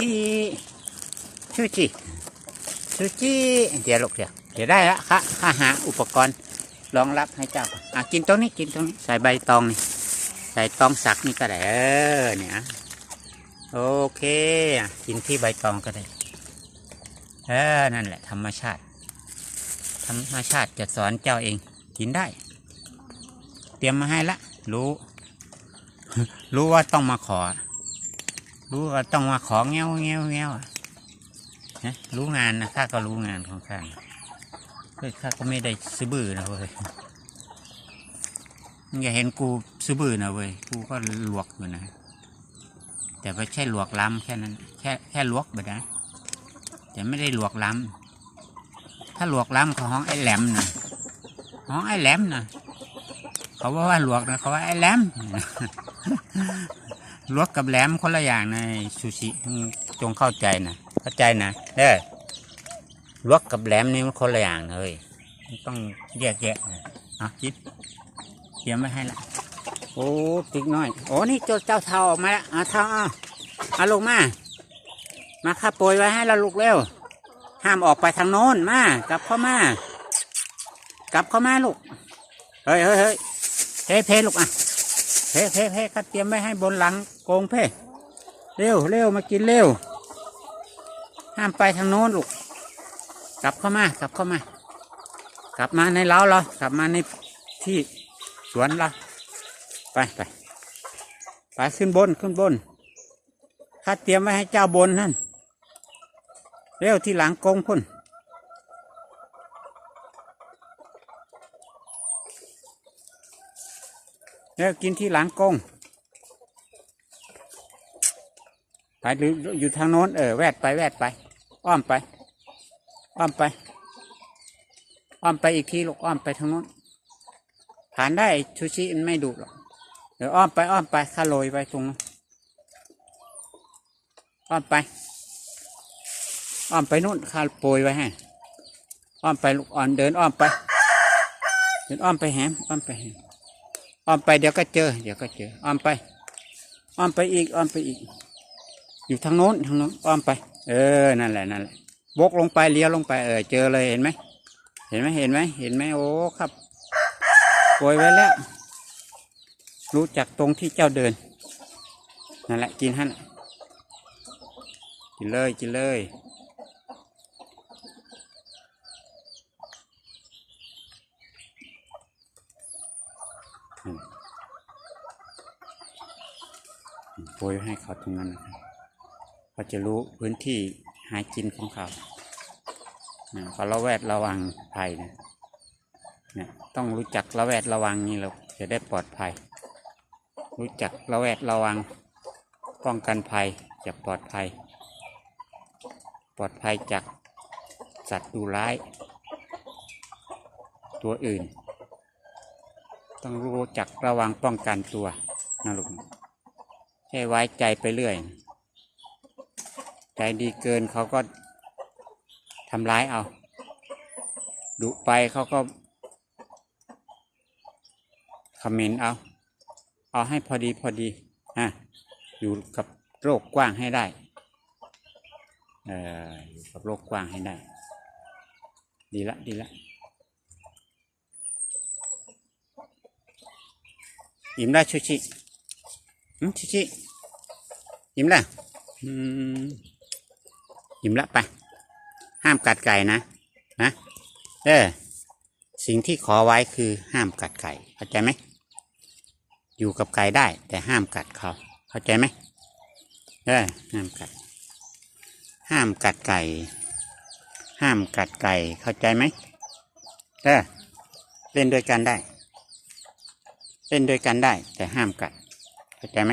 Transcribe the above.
จิชูจิชูจิเดี๋ยวลูกเดี๋ยวเดี๋ยวได้ละค่ะข้าหาอุปกรณ์รองรับให้เจ้าอะกินตรงนี้กินตรงนี้ใส่ใบตองนี่ใส่ตองสักนี่ก็ได้เออเนี่ยโอเคกินที่ใบตองก็ได้เออนั่นแหละ ธรรมชาติ ธรรมชาติจะสอนเจ้าเอง กินได้ เตรียมมาให้ละ รู้ รู้ว่าต้องมาขอ รู้ว่าต้องมาขอเงี้ยวเงี้ยวเงี้ยวอะนะรู้งานนะข้าก็รู้งานของข้าเฮ้ยข้าก็ไม่ได้ซื้อบื้อนะเว้ยงอย่าเห็นกูซื้อบื้อนะเว้ยกูก็ลวกอยู่นะแต่ไม่ใช่ลวกล้ำแค่นั้น แค่แค่ลวกไปนะแต่ไม่ได้ลวกล้ำถ้าลวกล้ำเขาห้องไอ้แหลมนะห้องไอ้แหลมนะเขาว่าว่าลวกนะเขาว่าไอ้แหลม ลวกกับแหลมคนละอย่างในซูชิจงเข้าใจนะเข้าใจนะเด้อลวกกับแหลมนี่มันคนละอย่างเลยต้องแยกแยะนะอะจิบเตรียมไว้ให้ละโอ้ติ๊กน้อยโอ้นี่เจ้าเจ้าเทาออกมาแล้วอะเทาอะเอาลงมา มาข้าโปรยไว้ให้เราลูกเร็วห้ามออกไปทางโน้นมากลับเข้ามากลับเข้ามาลูกเฮ้ยเฮ้ยเฮ้ยเฮ้เพลูกอะ เพ่เพ่เพ่ข้าเตรียมไว้ให้บนหลังโกงเพ่เร็วเร็วมากินเร็ว ห้ามไปทางโน้นลูก กลับเข้ามากลับเข้ามา กลับมาในเล้าเรากลับมาในที่สวนเราไปไปไปขึ้นบนขึ้นบนข้าเตรียมไว้ให้เจ้าบนนั่น เร็วที่หลังกงพุ่น แล้วกินที่หลังกงไปหรืออยู่ทางโน้นเออแวดไปแวดไป อ้อมไป อ้อมไป อ้อมไปอีกทีลูกอ้อมไปทางโน้นผ่านได้ชูชิมันไม่ดุหรอกเดี๋ยวอ้อมไปอ้อมไปข้าโรยไปตรงนู้นอ้อมไป อ้อมไปนู่นข้าโปรยไว้ให้อ้อมไปลูกอ่อนเดินอ้อมไป เดินอ้อมไปแหมอ้อมไปแหม อ้อมไปเดี๋ยวก็เจอ เดี๋ยวก็เจออ้อมไปอ้อมไปอีกอ้อมไปอีก อยู่ทางโน้นทางโน้นอ้อมไป เออนั่นแหละนั่นแหละวกลงไปเลี้ยวลงไปเออเจอเลยเห็นไหมเห็นไหมเห็นไหมเห็นไหมโอ้ครับโปรยไว้แล้ว รู้จักตรงที่เจ้าเดินนั่นแหละกินฮั่นกินเลยกินเลย โปรยให้เขาตรงนั้นนะครับเขาจะรู้พื้นที่หากินของเขาเขาระแวดระวังภัยนะเนี่ยต้องรู้จักระแวดระวังนี่เราจะได้ปลอดภัย รู้จักระแวดระวังป้องกันภัยจะปลอดภัย ปลอดภัยจากสัตว์ดูร้าย ตัวอื่น ต้องรู้จักระวังป้องกันตัวนะลูก แค่ไว้ใจไปเรื่อย ใจดีเกินเขาก็ทำร้ายเอาดุไปเขาก็คอมเมนต์เอา เอาให้พอดีพอดีฮะอยู่กับโลกกว้างให้ได้เอออยู่กับโลกกว้างให้ได้ ดีละดีละอิ่มได้ชูชิ ชิชิยิ้มละอืมยิ้มละไป ห้ามกัดไก่นะนะเออสิ่งที่ขอไว้คือห้ามกัดไก่เข้าใจไหมอยู่กับไก่ได้ แต่ห้ามกัดเขาเข้าใจไหมเออห้ามกัด ห้ามกัดไก่ ห้ามกัดไก่เข้าใจไหมเออเล่นด้วยกันได้ เล่นด้วยกันได้ แต่ห้ามกัด เข้าใจไหม